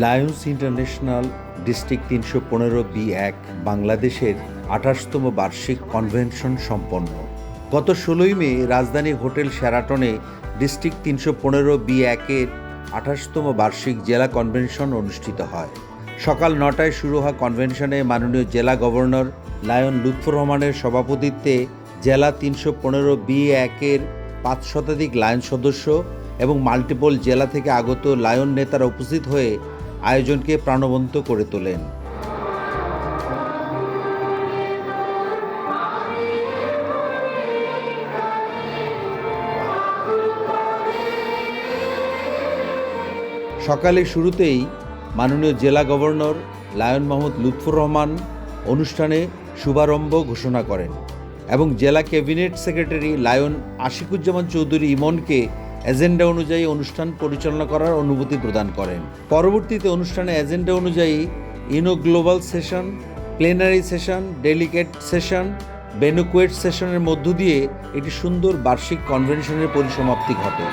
Lions international district তিনশো পনেরো B এক বাংলাদেশের আঠাশতম বার্ষিক কনভেনশন সম্পন্ন। গত ষোলোই মে রাজধানী হোটেল শেরাটনে ডিস্ট্রিক্ট তিনশো পনেরো বি একের আঠাশতম বার্ষিক জেলা কনভেনশন অনুষ্ঠিত হয়। সকাল নটায় শুরু হওয়া কনভেনশনে মাননীয় জেলা গভর্নর লায়ন লুৎফর রহমানের সভাপতিত্বে জেলা তিনশো পনেরো বি একের পাঁচ শতাধিক লায়ন সদস্য এবং মাল্টিপল জেলা থেকে আগত লায়ন নেতারা উপস্থিত হয়ে আয়োজনকে প্রাণবন্ত করে তোলেন। সকালে শুরুতেই মাননীয় জেলা গভর্নর লায়ন মোহাম্মদ লুৎফুর রহমান অনুষ্ঠানে শুভারম্ভ ঘোষণা করেন এবং জেলা cabinet secretary Lion Ashikuzzaman Chowdhury ইমনকে agenda অনুযায়ী অনুষ্ঠান পরিচালনা করার অনুমতি প্রদান করেন। পরবর্তীতে অনুষ্ঠানে এজেন্ডা অনুযায়ী inaugural session, plenary session delegate session, banquet সেশনের মধ্য দিয়ে একটি সুন্দর বার্ষিক কনভেনশনের পরিসমাপ্তি ঘটে।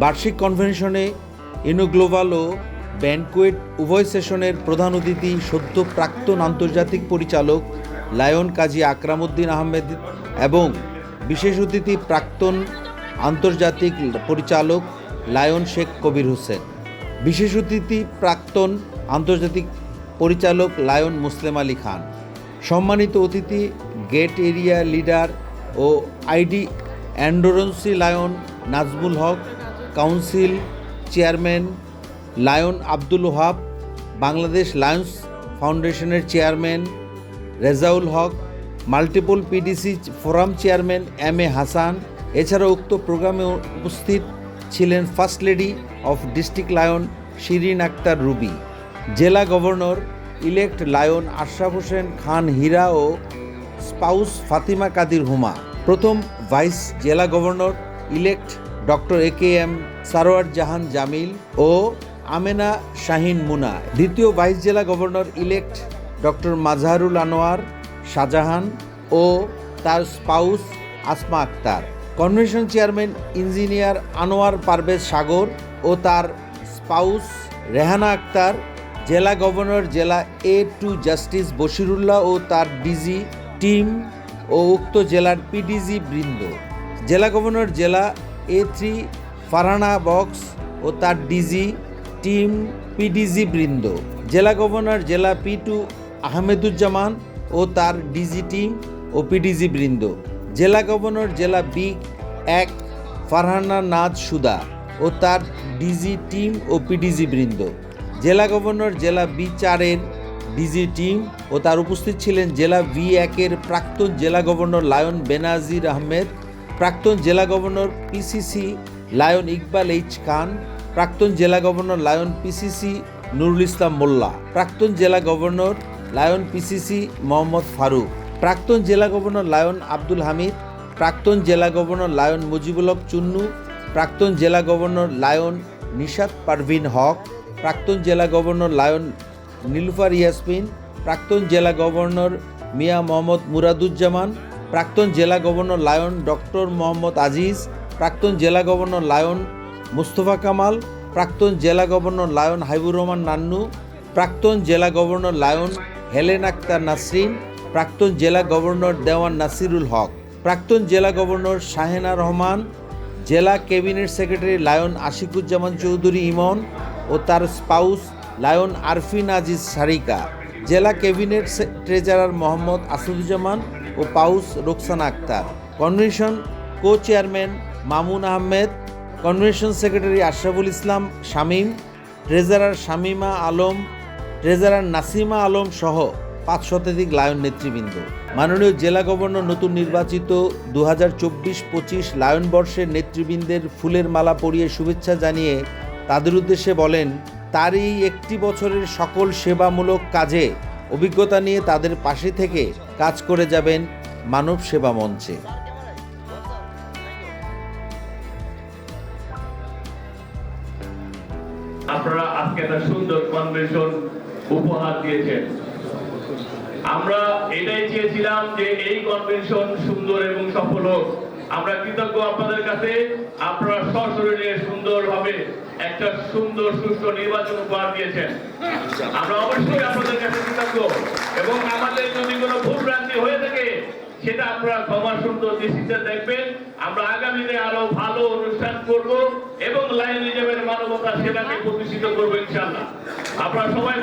বার্ষিক কনভেনশনে ইনোগ্লোবাল ও ব্যানকুয়েট উভয় সেশনের প্রধান অতিথি সদ্য প্রাক্তন আন্তর্জাতিক পরিচালক লায়ন কাজী আকরামউদ্দিন আহমেদ এবং বিশেষ অতিথি প্রাক্তন আন্তর্জাতিক পরিচালক লায়ন শেখ কবির হোসেন। বিশেষ অতিথি প্রাক্তন আন্তর্জাতিক পরিচালক লায়ন মুসলেম আলী খান। সম্মানিত অতিথি গেট এরিয়া লিডার ও ID endorsee lion Nazmul Haque council chairman lion Abdul Wahab, Bangladesh Lions ফাউন্ডেশনের chairman Rezaul Haque, multiple PDC forum chairman M A Hasan, এছাড়া উক্ত প্রোগ্রামে উপস্থিত ছিলেন first lady of district lion Shirin Akhtar Ruby, জেলা governor elect lion Ashraf Hossain Khan Hira ও spouse Fatima Kadir Huma, প্রথম vice জেলা governor elect doctor A K M Sarwar Jahan Jamil ও আমেনা শাহিন মুনা। দ্বিতীয় vice জেলা governor elect doctor Mazharul Anwar Shahjahan ও তার spouse Asma Akhtar. Convention chairman engineer Anwar Parvez Sagar ও তার spouse Rehana Akhtar, জেলা governor জেলা A two justice Bashirullah ও তার DG team ও উক্ত জেলার পিডিজি বৃন্দ। জেলা গভর্নর জেলা এ থ্রি ফারহানা বক্স ও তার ডিজি টিম পিডিজি বৃন্দ। জেলা গভর্নর জেলা পি টু আহমেদুজ্জামান ও তার ডিজি টিম ও পিডিজি বৃন্দ। জেলা গভর্নর জেলা বি এক ফারহানা নাজ সুদা ও তার ডিজি টিম ও পিডিজি বৃন্দ। জেলা গভর্নর জেলা বি চারের ডিজি টিম ও তার উপস্থিত ছিলেন জেলা ভি একের প্রাক্তন জেলা গভর্নর লায়ন বেনাজির আহমেদ প্রাক্তন জেলা governor PCC Lion Iqbal H Khan, প্রাক্তন জেলা governor Lion PCC Nurul Islam Molla, প্রাক্তন জেলা governor Lion PCC Mohammad Faruk, প্রাক্তন জেলা গভর্নর লায়ন আব্দুল হামিদ, প্রাক্তন জেলা গভর্নর লায়ন মুজিবুল হক চুন্নু, প্রাক্তন জেলা গভর্নর লায়ন নিশাদ পারভিন হক, প্রাক্তন জেলা গভর্নর লায়ন নীলুফার ইয়াসমিন, প্রাক্তন জেলা গভর্নর মিয়া মোহাম্মদ মুরাদুজ্জামান প্রাক্তন জেলা governor Lion doctor Mohammad Aziz, প্রাক্তন জেলা গভর্নর লায়ন মুস্তফা কামাল, প্রাক্তন জেলা গভর্নর লায়ন হাইবুর রহমান নান্নু, প্রাক্তন জেলা governor Lion Helen Akter Nasrin, প্রাক্তন জেলা গভর্নর দেওয়ান নাসিরুল হক, প্রাক্তন জেলা গভর্নর শাহেনা রহমান, জেলা cabinet secretary Lion Ashikuzzaman Chowdhury Emon ও তার স্পাউস লায়ন আরফিন আজিজ সারিকা, জেলা ক্যাবিনেট ট্রেজারার মোহাম্মদ আসাদুজ্জামান ও spouse Roksana Akter. Convention co chairman Mamun Ahmed convention secretary Ashraful Islam Shamim treasurer Shamima Alam treasurer Nasima Alam সহ পাঁচ শতাধিক lion নেতৃবৃন্দ। মাননীয় জেলা governor নতুন নির্বাচিত দু হাজার চব্বিশ পঁচিশ লায়ন বর্ষের নেতৃবৃন্দের ফুলের মালা পরিয়ে শুভেচ্ছা জানিয়ে তাদের উদ্দেশ্যে বলেন তার এই একটি বছরের সকল সেবামূলক কাজে অভিজ্ঞতা নিয়ে তাদের পাশে থেকে কাজ করে যাবেন মানব সেবা মঞ্চে। আপনারা আজকে একটা সুন্দর কনভেনশন উপহার দিয়েছেন। আমরা এটাই চেয়েছিলাম যে এই কনভেনশন সুন্দর এবং সফল হোক। আমরা কৃতজ্ঞ আপনাদের কাছে। আপনারা সশরীরে সুন্দরভাবে একটা সুন্দর, সুস্থ নির্বাচন উপহার দিয়েছেন। আমরা অবশ্যই আপনাদের কাছে কৃতজ্ঞ। এবং আমাদের যদি কোনো ভুল ভ্রান্তি হয়ে থাকে, সেটা আপনারা ক্ষমা সুন্দর দৃষ্টিতে দেখবেন। আমরা আগামী দিনে আরও ভালো অনুষ্ঠান করব এবং লাইন রিজার্ভের মানবতা সেটাকে প্রতিষ্ঠিত করব ইনশাল্লাহ আপনারা সবাই